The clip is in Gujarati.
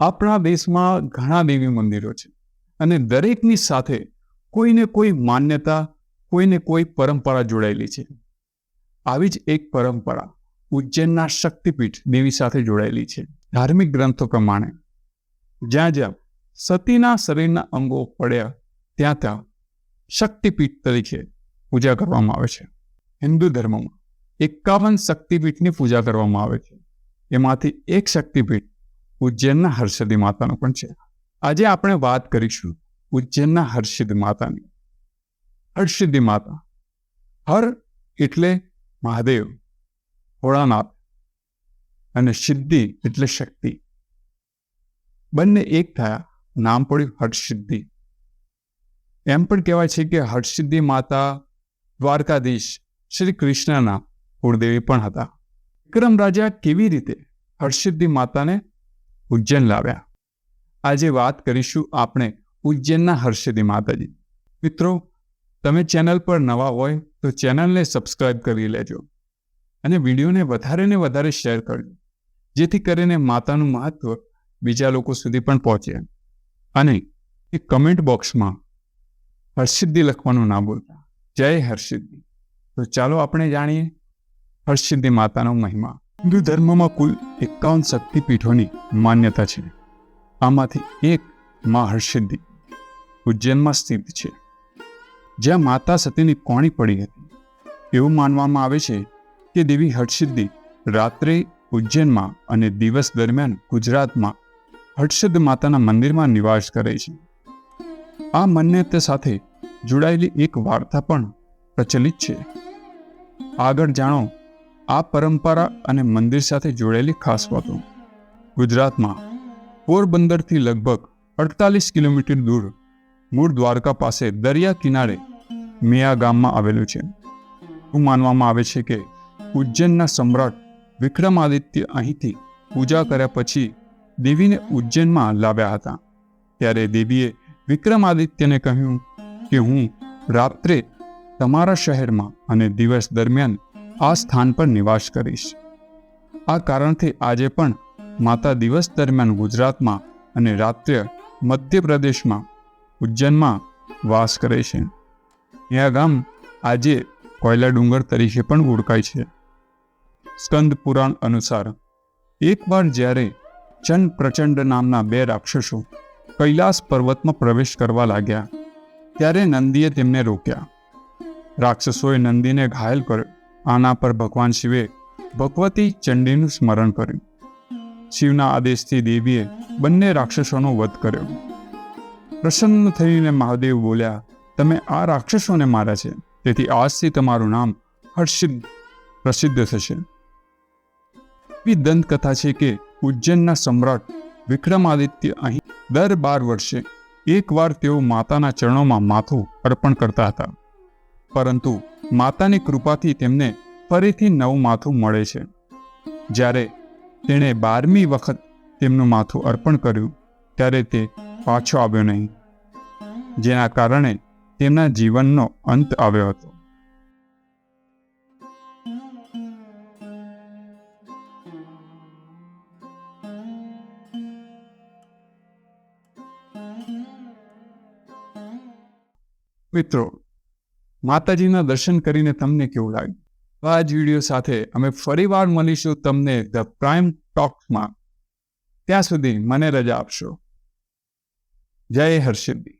આપણા દેશમાં ઘણા દેવી મંદિરો છે. અને દરેકની સાથે કોઈને કોઈ માન્યતા, કોઈને કોઈ પરંપરા જોડાયેલી છે. આવી જ એક પરંપરા ઉજ્જૈનના શક્તિપીઠ દેવી સાથે જોડાયેલી છે. ધાર્મિક ગ્રંથો પ્રમાણે. જ્યાં જ્યાં સતીના શરીરના અંગો પડ્યા, ત્યાં ત્યાં શક્તિપીઠ તરીકે પૂજા કરવામાં આવે છે. હિન્દુ ધર્મમાં એકાવન શક્તિપીઠની પૂજા કરવામાં આવે છે. એમાંથી એક શક્તિપીઠ ઉજ્જૈનના હર્ષદી માતાનો પણ છે. આજે આપણે વાત કરીશું ઉજ્જૈનના હર્ષિદ માતાની. હર્ષિદ્ધિ માતા. હર એટલે મહાદેવ, ભોળાનાથ અને સિદ્ધિ એટલે શક્તિ. બંને એક થયા, નામ પડ્યું હર્ષસિદ્ધિ એમ પણ કહેવાય છે કે હર્ષસિદ્ધિ માતા દ્વારકાધીશ શ્રી કૃષ્ણના કુળદેવી પણ હતા. વિક્રમ રાજા કેવી રીતે હર્ષસિદ્ધિ માતાને ઉજ્જૈન લાવ્યા આજે વાત કરીશું આપણે ઉજ્જૈનના હર્ષિદ્ધિ માતાજી. મિત્રો, તમે ચેનલ પર નવા હોય તો ચેનલને સબસ્ક્રાઇબ કરી લેજો અને વિડીયોને વધારે ને વધારે શેર કરજો, જેથી કરીને માતાનું મહત્વ બીજા લોકો સુધી પણ પહોંચે. અને એ કમેન્ટ બોક્સમાં હર્ષિદ્ધિ લખવાનું ના ભૂલતા. જય હર્ષિદ્ધિ તો ચાલો આપણે જાણીએ હર્ષિદ્ધિ માતાનો મહિમા. હિન્દુ ધર્મમાં કુલ એકાવન શક્તિપીઠોની માન્યતા છે. આમાંથી એક માં હર્ષિદ્ધિ ઉજ્જૈનમાં સ્થિત છે. જ્યાં માતા સતીની કોણી પડી હતી. એવું માનવામાં આવે છે કે દેવી હર્ષિદ્ધિ રાત્રે ઉજ્જૈનમાં અને દિવસ દરમિયાન ગુજરાતમાં હર્ષદ માતાના મંદિરમાં નિવાસ કરે છે. આ માન્યતા સાથે જોડાયેલી એક વાર્તા પણ પ્રચલિત છે. આગળ જાણો આ પરંપરા અને મંદિર સાથે જોડાયેલી ખાસ વાતો. ગુજરાતમાં પોરબંદરથી લગભગ અડતાલીસ કિલોમીટર દૂર મૂળ દ્વારકા પાસે દરિયા કિનારે મિયા ગામમાં આવેલું છે. એવું માનવામાં આવે છે કે ઉજ્જૈનના સમ્રાટ વિક્રમાદિત્ય અહીંથી પૂજા કર્યા પછી દેવીને ઉજ્જૈનમાં લાવ્યા હતા. ત્યારે દેવીએ વિક્રમાદિત્યને કહ્યું કે હું રાત્રે તમારા શહેરમાં અને દિવસ દરમિયાન આ સ્થાન પર નિવાસ કરીશ. આ કારણથી આજે પણ માતા દિવસ દરમિયાન ગુજરાતમાં અને રાત્રે મધ્યપ્રદેશમાં ઉજ્જૈનમાં વાસ કરે છે. આ ગામ આજે કોયલા ડુંગર તરીકે પણ ઓળખાય છે. સ્કંદ પુરાણ અનુસાર એકવાર જ્યારે ચંડ પ્રચંડ નામના બે રાક્ષસો કૈલાસ પર્વતમાં પ્રવેશ કરવા લાગ્યા, ત્યારે નંદીએ તેમને રોક્યા. રાક્ષસોએ નંદીને ઘાયલ કર્યો આના પર ભગવાન શિવે ભગવતી ચંડીનું સ્મરણ કર્યું. શિવના આદેશથી દેવીએ બંને રાક્ષસોનો વધ કર્યો. પ્રસન્ન થઈને મહાદેવ બોલ્યા, તમે આ રાક્ષસોને માર્યા છે. તેથી આજથી તમારું નામ હર્ષિદ પ્રસિદ્ધ થશે. એવી દંતકથા છે કે ઉજ્જૈનના સમ્રાટ વિક્રમાદિત્ય અહીં દર બાર વર્ષે એકવાર તેઓ માતાના ચરણોમાં માથું અર્પણ કરતા હતા. પરંતુ માતાની કૃપાથી તેમને ફરીથી નવું માથું મળે છે. જ્યારે તેણે બારમી વખત તેમનું માથું અર્પણ કર્યું, ત્યારે તે પાછો આવ્યો નહીં. જેના કારણે તેમના જીવનનો અંત આવ્યો હતો. મિત્રો માતાજીના દર્શન કરીને તમને કેવું લાગ્યું? આ જ વીડિયો સાથે અમે ફરીવાર મળીશું તમને ધ પ્રાઇમ ટોકમાં ત્યાં સુધી મને રજા આપશો. જય હર્ષિદ્દી